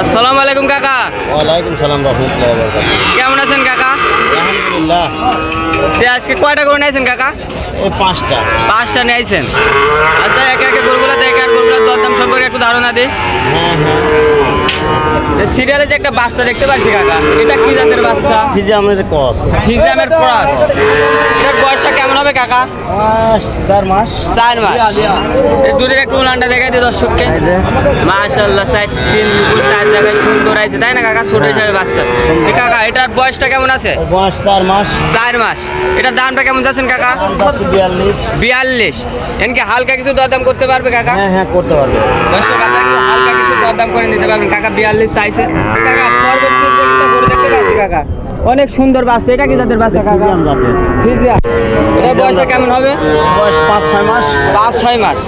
আসসালামু আলাইকুম কাকা। ওয়ালাইকুম সালাম রহমতুল্লাহ কেমন আছেন কাকা? আলহামদুলিল্লাহ। তে আজকে কয়টা গরু নিয়েছেন কাকা? ও পাঁচটা। পাঁচটা নিয়েছেন। আচ্ছা একে একে গরুগুলো দেখে আর গরুগুলোর দরদাম সম্পর্কে একটু ধারণা দিই। হ্যাঁ হ্যাঁ। সিরিয়ালে যে একটা বাচ্চা দেখতে পাচ্ছি কাকা এটা কি জাতের বাচ্চা? ফিজে আমাদের কস হিজামের ক্রস। এটার বয়সটা কেমন হবে কাকা? মাস চার মাস। চার মাস। দুধের একটু উলানটা দেখাই দিই দর্শককে। মাশাল্লাহ সাইড তিন দুপুর চার জায়গায় সুন্দর আছে তাই না কাকা? ছোট হিসাবে বাচ্চা। কাকা এটার বয়সটা কেমন আছে? বয়স চার মাস। চার মাস। এটার দামটা কেমন যাচ্ছেন কাকা? বিয়াল্লিশ। বিয়াল্লিশ। এনকে হালকা কিছু দরদাম করতে পারবে কাকা? হ্যাঁ হ্যাঁ করতে পারবে। দর্শক আপনারা কিন্তু হালকা কিছু দরদাম করে নিতে পারবেন? কাকা বিয়াল্লিশ চাইছে কাকা পরবর্তী গরু দেখতে পাচ্ছি কাকা। অনেক সুন্দর বাচ্চা এটা কি যাদের বাচ্চা কাকা ফিজিয়াম ফিজিয়া বয়সটা কেমন হবে? বয়স পাঁচ ছয় মাস। পাঁচ ছয় মাস।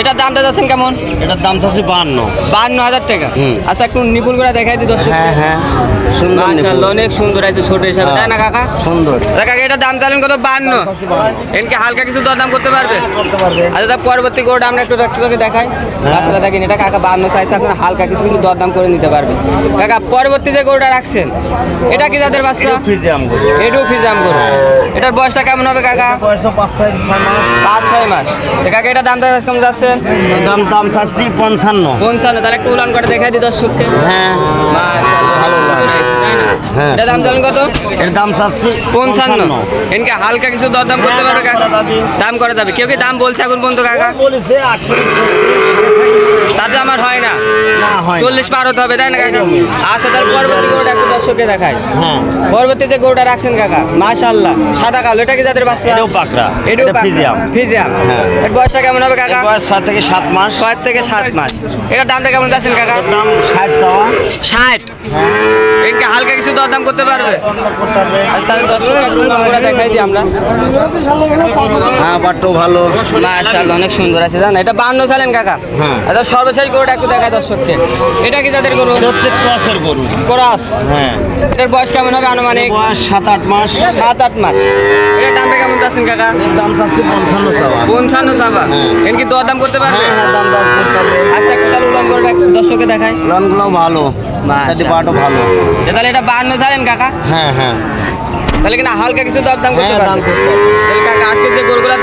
এটার দামটা যাচ্ছেন কেমন? এটার দাম চাচ্ছে বাহান্ন বান্ন হাজার টাকা। আচ্ছা একটু নিপুল করে দেখাই দিই দর্শক। হ্যাঁ হ্যাঁ। সুন্দর অনেক সুন্দর আছে ছোট হিসাবে তাই না কাকা? সুন্দর। আচ্ছা কাকা এটার দাম চালেন কত? বান্ন। এনকে হালকা কিছু দরদাম করতে পারবে? করতে পারবে। আচ্ছা তার পরবর্তী গরুটা আমরা একটু রাখতে দেখাই। আসলে দেখেন এটা কাকা বান্ন সাইজ আপনার হালকা কিছু কিন্তু দরদাম করে নিতে পারবে। কাকা পরবর্তী যে গরুটা রাখছেন এটা কি যাদের বাচ্চা? ফিজিয়াম এটাও ফিজাম গরু। এটার বয়সটা কেমন হবে কাকা? বয়স পাঁচ ছয় মাস পাঁচ ছয় মাস। কাকা এটা দাম কেমন যাচ্ছেন এর দাম দাম চাচ্ছি পঞ্চান্ন। পঞ্চান্ন তাহলে একটু উলান করে দেখাই দিই দর্শককে। হ্যাঁ। ভালো লাগে। তাই না? হ্যাঁ। এটা দাম কত? এর দাম চাচ্ছি পঞ্চান্ন। এনকে হালকা কিছু দরদাম করতে পারবে কাকা? দাম করা যাবে। দাম করে যাবে কেউ কি দাম বলছে এখন পর্যন্ত কাকা? বলেছে আটত্রিশ তাতে আমার হয় না। না চল্লিশ পার হতে হবে তাই না কাকা? আচ্ছা তাহলে পরবর্তী গরুটা একটু দর্শককে দেখায় হ্যাঁ। পরবর্তী গরুটা রাখছেন কাকা? মাশাল্লাহ সাদা কালো এটা কি যাদের বাচ্চা? এটাও পাকড়া। এটাও এটা ফিজিয়াম। ফিজিয়াম। হ্যাঁ। এর বয়সটা কেমন হবে কাকা? বয়স ছয় থেকে সাত মাস। ছয় থেকে সাত মাস। এটার দামটা কেমন যাচ্ছেন কাকা? দাম ষাট চাওয়া। ষাট? হ্যাঁ এনকে হালকা কিছু দরদাম করতে পারবে? করতে পারবে তাহলে দর্শককে একটু নাম করে দেখাই দিই আমরা। হ্যাঁ বাটও ভালো। মাশাল্লাহ অনেক সুন্দর আছে জান? এটা বান্ন সালেন কাকা? হ্যাঁ। আচ্ছা সর্বশেষ গরুটা একটু দেখায় দর্শককে এটা কি তাদের গরু? হচ্ছে ক্রসের গরু। ক্রস? হ্যাঁ। এটার বয়স কেমন হবে আনুমানিক? বয়স সাত আট মাস। সাত আট মাস। এটার দামটা কেমন যাচ্ছেন কাকা? এর দাম চাচ্ছি পঞ্চান্ন চাওয়া। পঞ্চান্ন সাবা হ্যাঁ। এর কি দর দাম করতে পারবে? হ্যাঁ হ্যাঁ দাম দাম করতে পারবে। আচ্ছা একটা তাহলে উলান করে রাখ- দর্শককে দেখায় লনগুলো ভালো। তাদের ভালো। তাহলে এটা বান্ন সালেন কাকা? হ্যাঁ হ্যাঁ। তাহলে কিনা হালকা কিছু দর দাম করতে দাম পারবে? করতে তাহলে কাকা আজকে যে গরুগুলো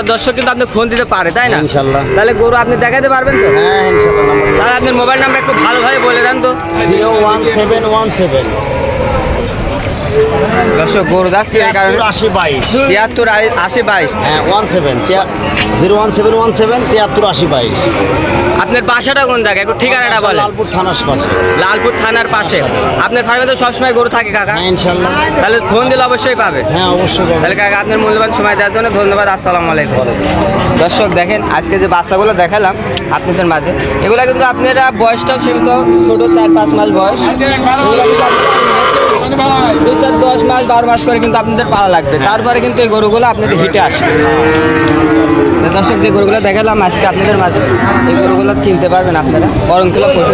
আবার দর্শক কিন্তু আপনি ফোন দিতে পারে তাই না? ইনশাল্লাহ। তাহলে গরু আপনি দেখাতে পারবেন তো? হ্যাঁ ইনশাল্লাহ নাম্বার তাহলে আপনার মোবাইল নাম্বার একটু ভালোভাবে বলে দেন তো। Zero one seven one seven. দর্শক গরু যাচ্ছে এই কারণে। আশি বাইশ। তিয়াত্তর আশি বাইশ। হ্যাঁ one seven zero one seven one seven তিয়াত্তর আশি বাইশ। আপনার বাসাটা কোন জায়গায়? একটু ঠিকানাটা বলেন। লালপুর থানার পাশে। লালপুর থানার পাশে। আপনার ফার্মে তো সবসময় গরু থাকে কাকা। হ্যাঁ ইনশাল্লাহ। তাহলে ফোন দিলে অবশ্যই পাবে। হ্যাঁ অবশ্যই তাহলে কাকা আপনার মূল্যবান সময় দেওয়ার জন্য ধন্যবাদ। আসসালামু আলাইকুম। দর্শক দেখেন আজকে যে বাচ্চাগুলো দেখালাম আপনাদের মাঝে এগুলো কিন্তু আপনারা বয়সটাও সীমিত ছোটো চার পাঁচ মাস বয়স। দুই চার দশ মাস বারো মাস করে কিন্তু আপনাদের পালা লাগবে। তারপরে কিন্তু এই গরুগুলো আপনাদের হিটে আসবে। দর্শক যে গরুগুলো দেখালাম আজকে আপনাদের মাঝে এই গরুগুলো কিনতে পারবেন আপনারা। বরং কিলো পশু